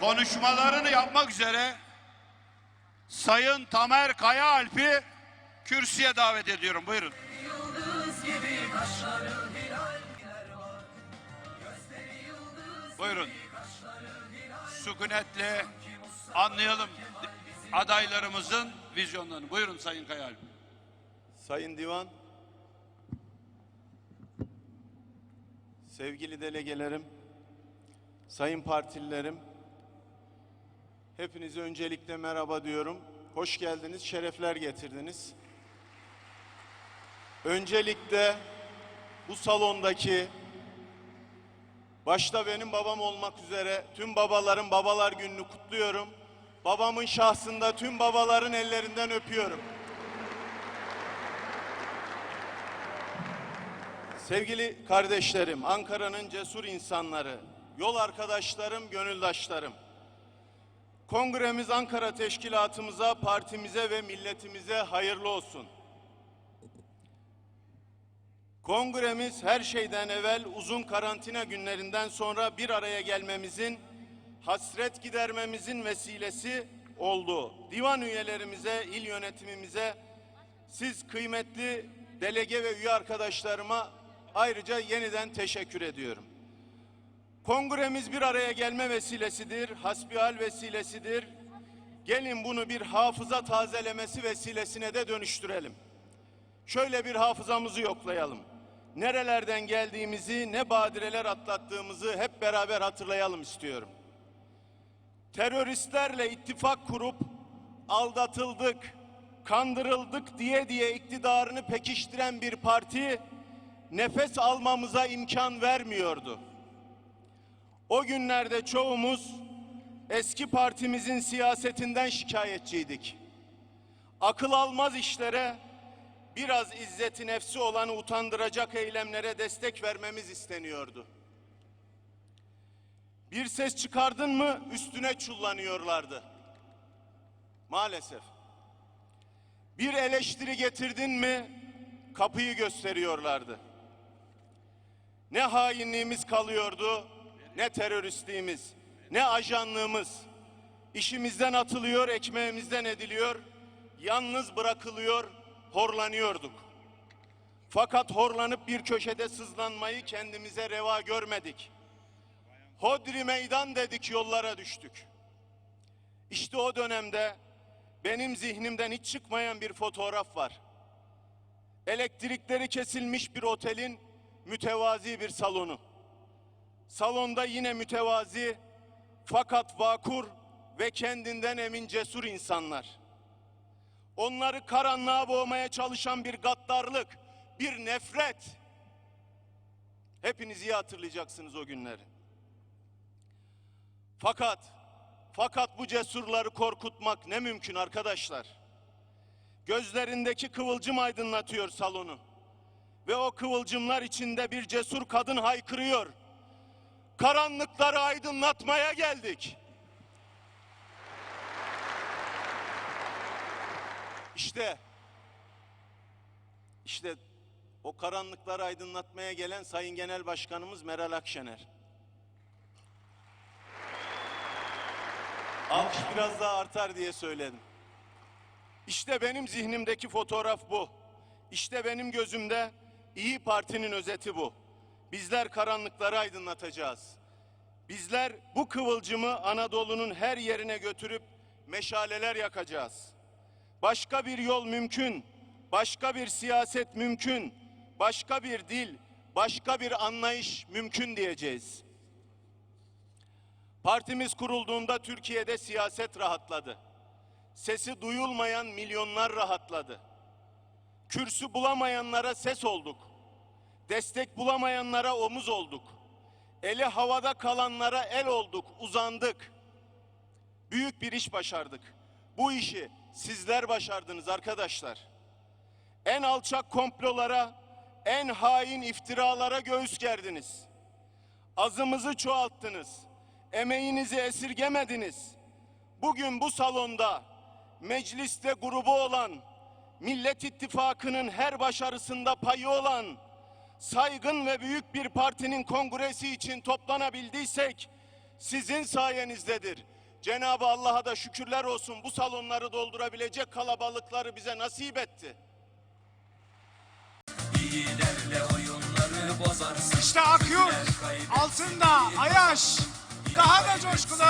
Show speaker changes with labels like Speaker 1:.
Speaker 1: konuşmalarını yapmak üzere Sayın Tamer Kayaalp'i kürsüye davet ediyorum. Buyurun. Buyurun. Sükunetle anlayalım adaylarımızın vizyonlarını. Buyurun Sayın Kayaalp.
Speaker 2: Sayın Divan, sevgili delegelerim, sayın partililerim, hepinize öncelikle merhaba diyorum. Hoş geldiniz, şerefler getirdiniz. Öncelikle bu salondaki başta benim babam olmak üzere tüm babaların babalar gününü kutluyorum. Babamın şahsında tüm babaların ellerinden öpüyorum. Sevgili kardeşlerim, Ankara'nın cesur insanları, yol arkadaşlarım, gönüldaşlarım. Kongremiz Ankara Teşkilatımıza, partimize ve milletimize hayırlı olsun. Kongremiz her şeyden evvel uzun karantina günlerinden sonra bir araya gelmemizin, hasret gidermemizin vesilesi oldu. Divan üyelerimize, il yönetimimize, siz kıymetli delege ve üye arkadaşlarıma ayrıca yeniden teşekkür ediyorum. Kongremiz bir araya gelme vesilesidir, hasbihal vesilesidir. Gelin bunu bir hafıza tazelemesi vesilesine de dönüştürelim. Şöyle bir hafızamızı yoklayalım. Nerelerden geldiğimizi, ne badireler atlattığımızı hep beraber hatırlayalım istiyorum. Teröristlerle ittifak kurup aldatıldık, kandırıldık diye diye iktidarını pekiştiren bir parti nefes almamıza imkan vermiyordu. O günlerde çoğumuz eski partimizin siyasetinden şikayetçiydik. Akıl almaz işlere, biraz izzeti nefsi olanı utandıracak eylemlere destek vermemiz isteniyordu. Bir ses çıkardın mı üstüne çullanıyorlardı. Maalesef. Bir eleştiri getirdin mi kapıyı gösteriyorlardı. Ne hainliğimiz kalıyordu, ne teröristliğimiz, ne ajanlığımız. İşimizden atılıyor, ekmeğimizden ediliyor, yalnız bırakılıyor, horlanıyorduk. Fakat horlanıp bir köşede sızlanmayı kendimize reva görmedik. Hodri meydan dedik yollara düştük. İşte o dönemde benim zihnimden hiç çıkmayan bir fotoğraf var. Elektrikleri kesilmiş bir otelin mütevazi bir salonu. Salonda yine mütevazi fakat vakur ve kendinden emin cesur insanlar. Onları karanlığa boğmaya çalışan bir gaddarlık, bir nefret. Hepiniz iyi hatırlayacaksınız o günleri. Fakat fakat bu cesurları korkutmak ne mümkün arkadaşlar? Gözlerindeki kıvılcım aydınlatıyor salonu. Ve o kıvılcımlar içinde bir cesur kadın haykırıyor. Karanlıkları aydınlatmaya geldik. İşte işte o karanlıkları aydınlatmaya gelen Sayın Genel Başkanımız Meral Akşener. Alkış biraz daha artar diye söyledim. İşte benim zihnimdeki fotoğraf bu. İşte benim gözümde İyi Parti'nin özeti bu. Bizler karanlıkları aydınlatacağız. Bizler bu kıvılcımı Anadolu'nun her yerine götürüp meşaleler yakacağız. Başka bir yol mümkün, başka bir siyaset mümkün, başka bir dil, başka bir anlayış mümkün diyeceğiz. Partimiz kurulduğunda Türkiye'de siyaset rahatladı. Sesi duyulmayan milyonlar rahatladı. Kürsü bulamayanlara ses olduk. Destek bulamayanlara omuz olduk. Eli havada kalanlara el olduk, uzandık. Büyük bir iş başardık. Bu işi sizler başardınız arkadaşlar. En alçak komplolara, en hain iftiralara göğüs gerdiniz. Azımızı çoğalttınız. Emeğinizi esirgemediniz. Bugün bu salonda mecliste grubu olan, Millet İttifakı'nın her başarısında payı olan, saygın ve büyük bir partinin kongresi için toplanabildiysek sizin sayenizdedir. Cenab-ı Allah'a da şükürler olsun bu salonları doldurabilecek kalabalıkları bize nasip etti.
Speaker 3: İşte akıyor. Altında Ayaş. Daha da coşkulu.